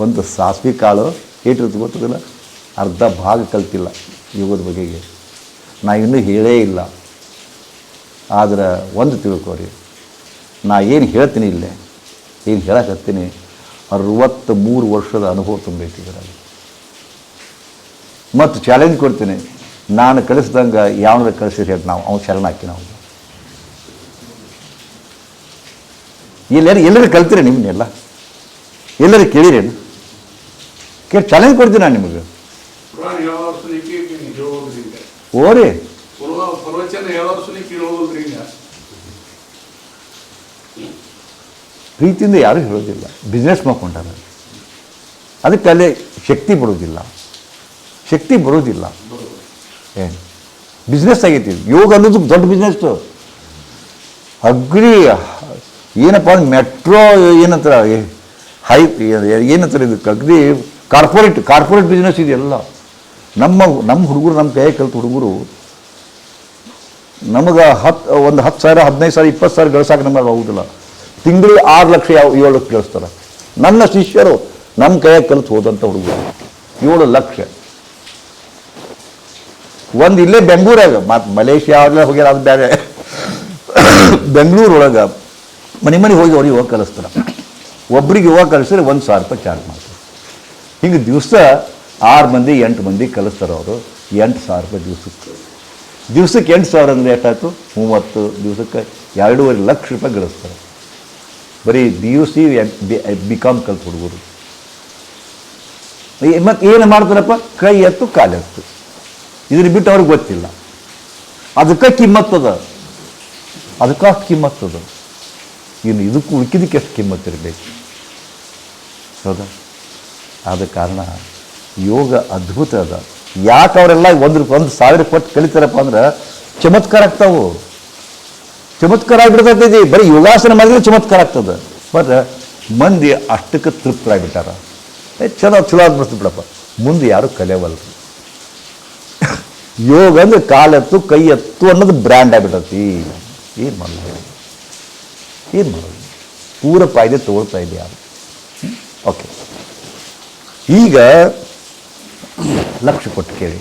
ಒಂದು ಸಾಸಿವೆ ಕಾಳು ಏಟಿರುತ್ತೆ ಗೊತ್ತದಿಲ್ಲ ಅರ್ಧ ಭಾಗ ಕಲ್ತಿಲ್ಲ ಯೋಗದ ಬಗೆಗೆ. ನಾ ಇನ್ನೂ ಹೇಳೇ ಇಲ್ಲ. ಆದ್ರೆ ಒಂದು ತಿಳ್ಕೊರಿ. ನಾ ಏನು ಹೇಳ್ತೀನಿ ಇಲ್ಲೇ? ಏನು ಹೇಳಕತ್ತೀನಿ? ಅರವತ್ತ ಮೂರು ವರ್ಷದ ಅನುಭವ ತುಂಬೈತಿ ಇದರಲ್ಲಿ. ಮತ್ತು ಚಾಲೆಂಜ್ ಕೊಡ್ತೀನಿ. ನಾನು ಕಳಿಸ್ದಂಗೆ ಯಾವನಾರ ಕಳಿಸಿದ್ರು ಹೇಳಿ ನಾವು, ಅವ್ನು ಶರಣ ಹಾಕಿ ನಾವು. ಎಲ್ಲರೂ ಎಲ್ಲರೂ ಕಲ್ತೀರಿ ನಿಮ್ಮನ್ನೆಲ್ಲ ಎಲ್ಲರೂ ಕೇಳಿರೇನು? ಕೇಳಿ ಚಾಲೆಂಜ್ ಕೊಡ್ತೀನಿ ನಾನು ನಿಮಗೆ. ಓರಿ ಪ್ರೀತಿಯಿಂದ ಯಾರೂ ಹೇಳೋದಿಲ್ಲ. ಬಿಸ್ನೆಸ್ ಮಾಡ್ಕೊಂಡಾರ. ಅದಕ್ಕೆ ಅಲ್ಲಿ ಶಕ್ತಿ ಬರೋದಿಲ್ಲ. ಶಕ್ತಿ ಬರೋದಿಲ್ಲ. ಏನು? ಬಿಸ್ನೆಸ್ ಆಗೈತಿ ಯೋಗ ಅನ್ನೋದು ದೊಡ್ಡ ಬಿಸ್ನೆಸ್ ಅಗ್ರಿ ಏನಪ್ಪ ಅಂದ್ರೆ ಮೆಟ್ರೋ ಏನಂತಾರ ಹೈ ಏನಂತಾರೆ ಇದಕ್ಕೆ ಅಗ್ರಿ ಕಾರ್ಪೊರೇಟ್ ಕಾರ್ಪೊರೇಟ್ ಬಿಸ್ನೆಸ್ ಇದೆಲ್ಲ ನಮ್ಮ ನಮ್ಮ ಹುಡುಗರು, ನಮ್ಮ ಕೈ ಕಲ್ತು ಹುಡುಗರು ನಮಗೆ ಹತ್ತು ಒಂದು ಹತ್ತು ಸಾವಿರ, ಹದಿನೈದು ಸಾವಿರ, ಇಪ್ಪತ್ತು ಸಾವಿರ ಗಳಿಸೋಕೆ ನಮಗೆ ಆಗೋದಿಲ್ಲ. ತಿಂಗಳಿಗೆ ಆರು ಲಕ್ಷ ಯಾವ, ಏಳು ಲಕ್ಷ ಗಳಿಸ್ತಾರೆ. ನನ್ನ ಶಿಷ್ಯರು ನಮ್ಮ ಕೈಯಾಗ ಕಲಿತು ಹೋದಂಥ ಹುಡುಗರು. ಏಳು ಲಕ್ಷ. ಒಂದು ಇಲ್ಲೇ ಬೆಂಗಳೂರಾಗ ಮತ್ತು ಮಲೇಷ್ಯಾ ಆಗಲೇ ಹೋಗ್ಯಾರ ಅದು ಬೇರೆ ಬೆಂಗಳೂರೊಳಗೆ ಮನೆ ಮನೆ ಹೋಗಿ ಅವ್ರಿಗೆ ಹೋಗ ಕಲಿಸ್ತಾರೆ. ಒಬ್ರಿಗೆ ಹೋಗ ಕಲಿಸಿದ್ರೆ ಒಂದು ಸಾವಿರ ರೂಪಾಯಿ ಚಾರ್ಜ್ ಮಾಡ್ತಾರೆ. ಹಿಂಗೆ ದಿವಸ ಆರು ಮಂದಿ, ಎಂಟು ಮಂದಿ ಕಲಿಸ್ತಾರೆ ಅವರು. ಎಂಟು ಸಾವಿರ ರೂಪಾಯಿ ದಿವಸಕ್ಕೆ. ದಿವ್ಸಕ್ಕೆ ಎಂಟು ಸಾವಿರ ಅಂದರೆ ಎಷ್ಟಾಯ್ತು? ಮೂವತ್ತು ದಿವಸಕ್ಕೆ ಎರಡೂವರೆ ಲಕ್ಷ ರೂಪಾಯಿ ಗಳಿಸ್ತಾರೆ. ಬರೀ D U C B com ಕಲ್ತು ಹುಡುಗರು. ಮತ್ತು ಏನು ಮಾಡ್ತಾರಪ್ಪ? ಕೈ ಎತ್ತು ಕಾಲೆತ್ತು ಇದನ್ನು ಬಿಟ್ಟು ಅವ್ರಿಗೆ ಗೊತ್ತಿಲ್ಲ. ಅದಕ್ಕೆ ಕಿಮ್ಮತ್ತದ ಅದಕ್ಕೆ ಕಿಮ್ಮತ್ತದ ಇನ್ನು ಇದಕ್ಕೂ ಉಳ್ಕಿದಕ್ಕೆ ಎಷ್ಟು ಕಿಮ್ಮತ್ತಿರಬೇಕು ಹೌದಾ? ಆದ ಕಾರಣ ಯೋಗ ಅದ್ಭುತ ಅದ. ಯಾಕೆ ಅವರೆಲ್ಲ ಒಂದು ಒಂದು ಸಾವಿರ ಕೊಟ್ಟು ಕಲಿತಾರಪ್ಪ ಅಂದ್ರೆ ಚಮತ್ಕಾರ ಆಗ್ತಾವು. ಚಮತ್ಕಾರ ಆಗಿಬಿಡ್ತೈತಿ. ಬರೀ ಯೋಗಾಸನ ಮಾಡಿದ್ರೆ ಚಮತ್ಕಾರ ಆಗ್ತದೆ. ಬಟ್ ಮಂದಿ ಅಷ್ಟಕ್ಕೆ ತೃಪ್ತರಾಗ್ಬಿಟ್ಟಾರ. ಚಲೋ ಚಲೋ ಅನ್ಬಿಡ್ತು ಬಿಡಪ್ಪ. ಮುಂದೆ ಯಾರು ಕಲಿಯವಲ್ರು. ಯೋಗ ಅಂದ್ರೆ ಕಾಲೆತ್ತು ಕೈ ಎತ್ತು ಅನ್ನೋದು ಬ್ರ್ಯಾಂಡ್ ಆಗಿಬಿಡತ್ತಿ ಏನು ಮಾಡೋದು? ಏನು ಮಾಡೋದು? ಪೂರ ಪಾಯ್ದೆ ತಗೊಳ್ತಾ ಇದೆ ಯಾರು? ಓಕೆ ಈಗ ಲಕ್ಷ ಕೊಟ್ಟು ಕೇಳಿ.